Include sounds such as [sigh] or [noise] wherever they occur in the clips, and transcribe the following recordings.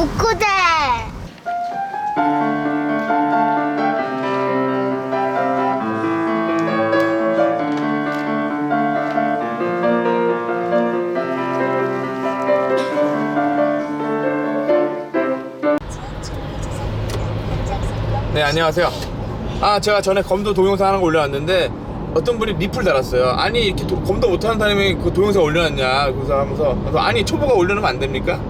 북구대. 네 안녕하세요 아 제가 전에 검도 동영상 하나 올려놨는데 어떤 분이 리플 달았어요 아니 이렇게 도- 검도 못하는 사람이 그 동영상 올려놨냐 그래서 하면서 그래서 아니 초보가 올려놓으면 안 됩니까?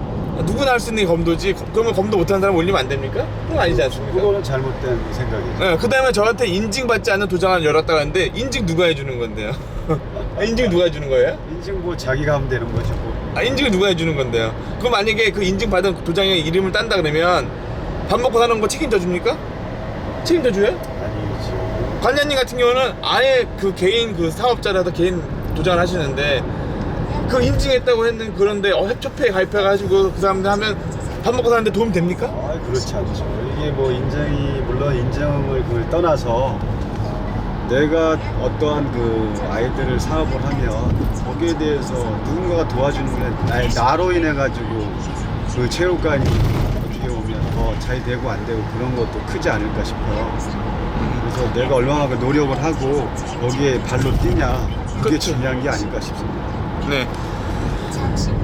누구나 할 수 있는 게 검도지 거- 그러면 검도 못하는 사람 올리면 안 됩니까? 그건 아니지 않습니까? 그거는 잘못된 생각이죠. 네, 그 다음에 저한테 인증받지 않는 도장을 열었다 하는데 인증 누가 해주는 건데요? [laughs] 아, 인증 누가 해주는 거예요? 인증 뭐 자기가 하면 되는 거지 뭐. 아, 인증을 누가 해주는 건데요? 그럼 만약에 그 인증받은 도장에 이름을 딴다 그러면 밥 먹고 사는 거 책임져 줍니까? 책임져 줘요? 아니지. 관장님 같은 경우는 아예 그 개인 그 사업자라도 개인 도장을 하시는데 그 인증했다고 했는 그런데 어, 협조회 가입해가지고 그 사람들 하면 밥 먹고 사는데 도움 됩니까? 아 그렇지 않죠. 이게 뭐 인정이 물론 인정을 그걸 떠나서 내가 어떠한 그 아이들을 사업을 하면 거기에 대해서 누군가가 도와주는 게 나, 나로 인해 가지고 그 체육관이 어떻게 보면 더 잘 되고 안 되고 그런 것도 크지 않을까 싶어요. 그래서 내가 얼마나 그 노력을 하고 거기에 발로 뛰냐 그게 그쵸. 중요한 게 아닐까 싶습니다. 네.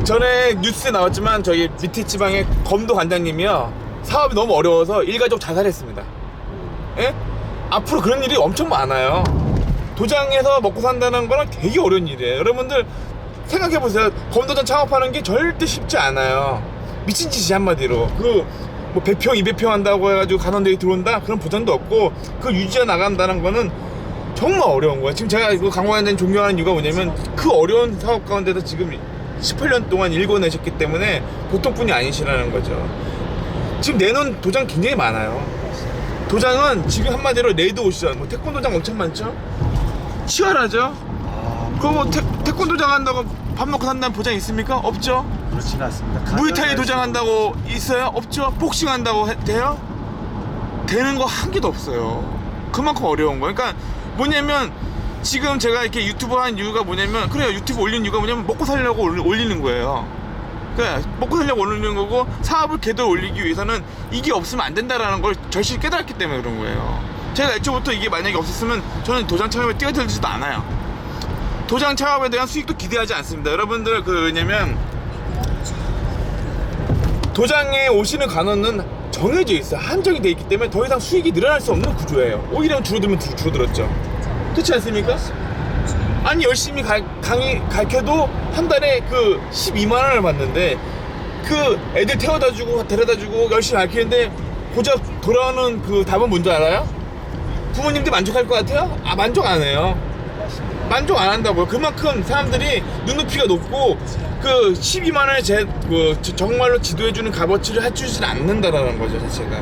전에 뉴스에 나왔지만 저희 밑에 지방의 검도 관장님이요 사업이 너무 어려워서 일가족 자살했습니다. 예? 앞으로 그런 일이 엄청 많아요. 도장에서 먹고 산다는 거는 되게 어려운 일이에요. 여러분들 생각해 보세요. 검도장 창업하는 게 절대 쉽지 않아요. 미친 짓이 한마디로 그 뭐 100평, 200평 한다고 해가지고 간원대에 들어온다? 그런 보장도 없고 그걸 유지해 나간다는 거는 정말 어려운 거야. 지금 제가 이거 강화관장님 존경하는 이유가 뭐냐면 그 어려운 사업 가운데서 지금 18년 동안 일궈내셨기 때문에 보통 분이 아니시라는 거죠. 지금 내놓은 도장 굉장히 많아요. 도장은 지금 한마디로 레드 오션, 뭐 태권도장 엄청 많죠? 치열하죠? 아, 그거 뭐 태, 태권도장 한다고 밥 먹고 산다는 보장 있습니까? 없죠? 그렇진 않습니다. 무이타이 도장 수- 한다고 있어요? 없죠? 복싱 한다고 해- 돼요? 되는 거 한 개도 없어요. 그만큼 어려운 거. 그러니까 뭐냐면 지금 제가 이렇게 유튜브 한 이유가 뭐냐면 그래요 유튜브 올린 이유가 뭐냐면 먹고 살려고 올리- 올리는 거예요. 그래 먹고 살려고 올리는 거고 사업을 제대로 올리기 위해서는 이게 없으면 안 된다라는 걸 절실히 깨달았기 때문에 그런 거예요. 제가 애초부터 이게 만약에 없었으면 저는 도장 창업에 뛰어들지도 않아요. 도장 창업에 대한 수익도 기대하지 않습니다. 여러분들 그 왜냐면 도장에 오시는 간원은 정해져 있어요. 한정이 돼 있기 때문에 더 이상 수익이 늘어날 수 없는 구조예요. 오히려 줄어들면 줄- 줄어들었죠. 그렇지 않습니까? 아니 열심히 가, 강의 가르쳐도 한 달에 그 12만 원을 받는데 그 애들 태워다 주고 데려다 주고 열심히 가르치는데 고작 돌아오는 그 답은 뭔지 알아요? 부모님들 만족할 것 같아요? 아 만족 안 해요. 만족 안 한다고요. 그만큼 사람들이 눈높이가 높고 그 12만 원에 제, 그 저- 정말로 지도해주는 값어치를 해주질 않는다라는 거죠 자체가.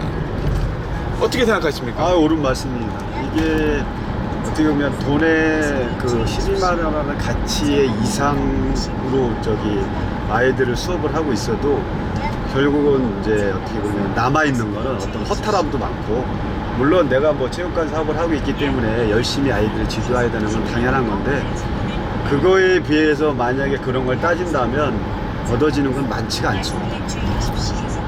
어떻게 생각하십니까? 아 옳은 말씀입니다. 이게 어떻게 보면 돈의 그 12만 원이라는 가치의 이상으로 저기 아이들을 수업을 하고 있어도 결국은 이제 어떻게 보면 남아 있는 거는 어떤 허탈함도 많고 물론 내가 뭐 체육관 사업을 하고 있기 때문에 열심히 아이들을 지도해야 되는 건 당연한 건데 그거에 비해서 만약에 그런 걸 따진다면 얻어지는 건 많지가 않죠.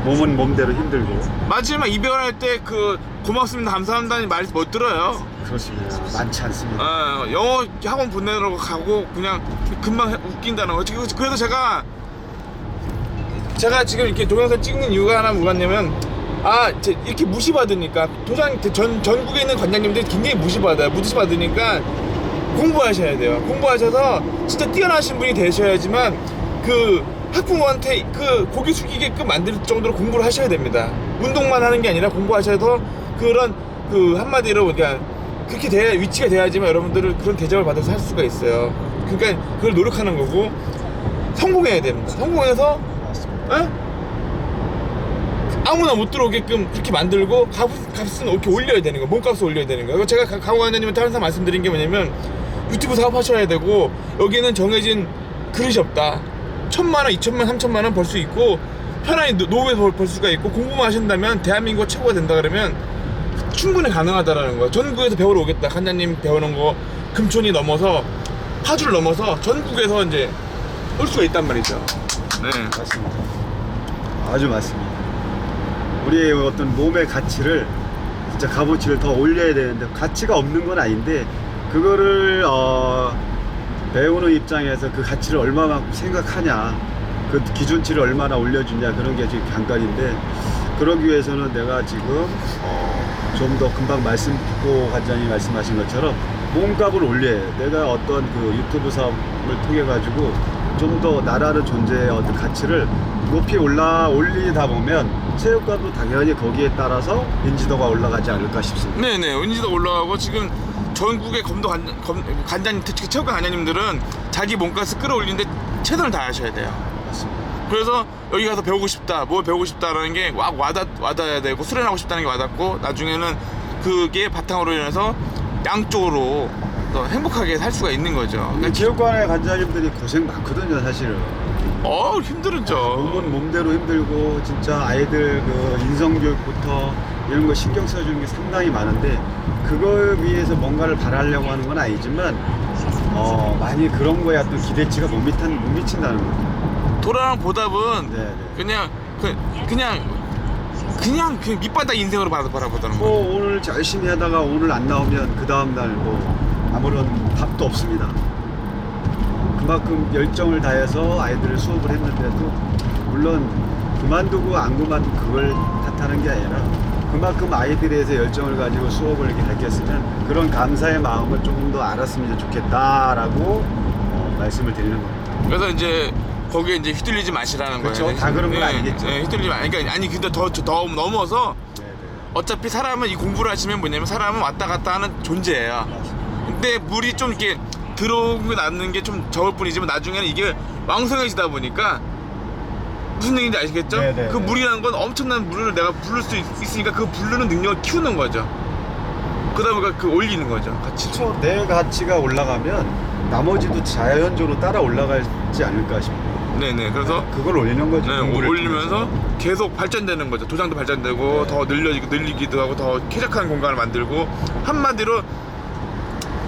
몸은 몸대로 힘들고 마지막 이별할 때 그 고맙습니다 감사합니다는 말 못 들어요. 그렇습니다. 많지 않습니다. 어, 영어 학원 보내려고 가고 그냥 금방 해- 웃긴다는 거지. 그래서- 그래서 제가 제가 지금 이렇게 동영상 찍는 이유가 하나 뭐냐면 아 제- 이렇게 무시받으니까 도장 전 전국에 있는 관장님들이 굉장히 무시받아요. 무시받으니까 공부하셔야 돼요. 공부하셔서 진짜 뛰어나신 분이 되셔야지만 그 학부모한테 그 고개 숙이게끔 만들 정도로 공부를 하셔야 됩니다. 운동만 하는 게 아니라 공부하셔서 그런 그 한마디로 그냥 그렇게 돼야 위치가 돼야지만 여러분들을 그런 대접을 받아서 할 수가 있어요. 그러니까 그걸 노력하는 거고 성공해야 됩니다. 성공해서. 에? 아무나 못 들어오게끔 그렇게 만들고 값, 값은 이렇게 올려야 되는 거야. 몸값을 올려야 되는 거야. 제가 가- 강호 관장님한테 항상 말씀드린 게 뭐냐면 유튜브 사업하셔야 되고 여기는 정해진 그릇이 없다. 천만 원, 이천만, 삼천만 원 벌 수 있고 편안히 노- 노후에 벌, 벌 수가 있고 공부만 하신다면 대한민국 최고가 된다 그러면 충분히 가능하다라는 거야. 전국에서 배우러 오겠다. 관장님 배우는 거 금촌이 넘어서 파주를 넘어서 전국에서 이제 올 수가 있단 말이죠. 네. 맞습니다. 아주 맞습니다. 우리의 어떤 몸의 가치를 진짜 값어치를 더 올려야 되는데 가치가 없는 건 아닌데 그거를 어, 배우는 입장에서 그 가치를 얼마만큼 생각하냐 그 기준치를 얼마나 올려주냐 그런 게 지금 관건인데 그러기 위해서는 내가 지금 어, 좀더 금방 말씀 고 관장님 말씀하신 것처럼 몸값을 올려야 해. 내가 어떤 그 유튜브 사업을 통해 가지고 좀 더 나라는 존재의 어떤 가치를 높이 올라 올리다 보면 체육관도 당연히 거기에 따라서 인지도가 올라가지 않을까 싶습니다. 네네 은지도 올라가고 지금 전국의 검도 관, 검, 관장님 특히 체육관 관장님들은 자기 몸값을 끌어올리는데 최선을 다하셔야 돼요 맞습니다. 그래서 여기 가서 배우고 싶다 뭘 배우고 싶다라는 게 와, 와닿, 와닿아야 되고 수련하고 싶다는 게 와닿고 나중에는 그게 바탕으로 인해서 양쪽으로 더 행복하게 살 수가 있는 거죠 그러니까 체육관의 관장님들이 고생 많거든요, 사실은. 어 힘들죠 몸은 몸대로 힘들고 진짜 아이들 그 인성교육부터 이런 거 신경 써주는 게 상당히 많은데 그걸 위해서 뭔가를 바라려고 하는 건 아니지만 어 많이 그런 거에 어떤 기대치가 못, 미탄, 못 미친다는 거죠. 도라랑 보답은 네, 네. 그냥 그, 그냥 그냥 그냥 밑바닥 인생으로 바라- 바라보다는 거예요 뭐 오늘 열심히 하다가 오늘 안 나오면 그 다음 날 뭐 아무런 답도 없습니다. 그만큼 열정을 다해서 아이들을 수업을 했는데도 물론 그만두고 안 그만두고 그걸 탓하는 게 아니라 그만큼 아이들에 대해서 열정을 가지고 수업을 이렇게 가르쳤으면 그런 감사의 마음을 조금 더 알았으면 좋겠다라고 어, 말씀을 드리는 겁니다. 그래서 이제 거기에 이제 휘둘리지 마시라는 그렇죠. 거예요. 다 그런 건 예, 아니겠죠. 예, 휘둘리지 마. 그러니까 아니 근데 더, 더 넘어서 네네. 어차피 사람은 이 공부를 하시면 뭐냐면 사람은 왔다 갔다 하는 존재예요. 근데 물이 좀 이렇게 들어오고 나는 게 좀 적을 뿐이지만 나중에는 이게 왕성해지다 보니까 무슨 얘기인지 아시겠죠? 네, 네, 그 네. 물이라는 건 엄청난 물을 내가 부를 수 있, 있으니까 그 부르는 능력을 키우는 거죠. 그러다 보니까 그 올리는 거죠. 같이. 그렇죠. 내 가치가 올라가면 나머지도 자연적으로 따라 올라가지 않을까 싶어요. 네네. 그래서 그걸 올리는 거죠. 네, 공부를 올리면서 통해서. 계속 발전되는 거죠. 도장도 발전되고 네. 더 늘려지고 늘리기도 하고 더 쾌적한 공간을 만들고 한마디로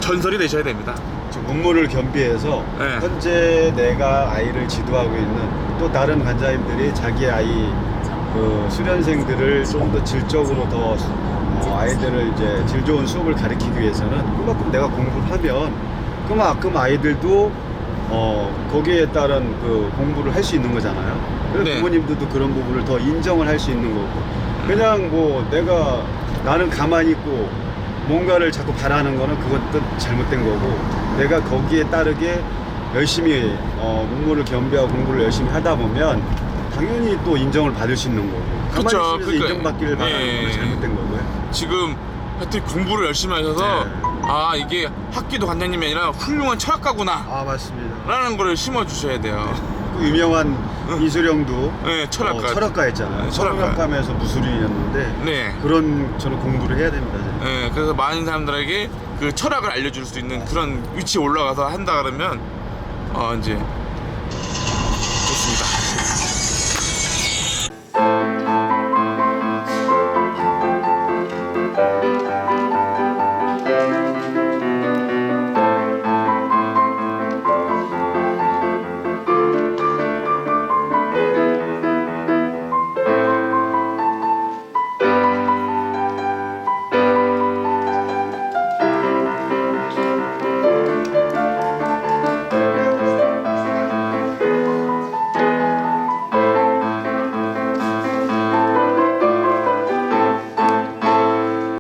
전설이 되셔야 됩니다. 지금 문물을 겸비해서 네. 현재 내가 아이를 지도하고 있는 또 다른 관장님들이 자기 아이 그 수련생들을 좀 더 질적으로 더 어, 아이들을 이제 질 좋은 수업을 가르치기 위해서는 그만큼 내가 공부를 하면 그만큼 아이들도 어 거기에 따른 그 공부를 할 수 있는 거잖아요. 그래서 네. 부모님들도 그런 부분을 더 인정을 할 수 있는 거고 그냥 뭐 내가 나는 가만히 있고 뭔가를 자꾸 바라는 거는 또 잘못된 거고 내가 거기에 따르게 열심히 어, 공부를 겸비하고 공부를 열심히 하다 보면 당연히 또 인정을 받을 수 있는 거고 가만히 그쵸, 있으면서 그러니까, 인정받기를 바라는 예. 건 잘못된 거고요. 지금 하여튼 공부를 열심히 하셔서 네. 아 이게 학기도 관장님이 아니라 훌륭한 철학가구나 아 맞습니다. 라는 거를 심어 주셔야 돼요. 그 유명한 [laughs] 이수령도 네, 철학가. 어, 철학가였잖아요. 네, 철학가. 철학가면서 무술인이었는데 네. 그런 저는 공부를 해야 됩니다. 네, 그래서 많은 사람들에게 그 철학을 알려줄 수 있는 그런 위치에 올라가서 한다 그러면 어 이제 좋습니다.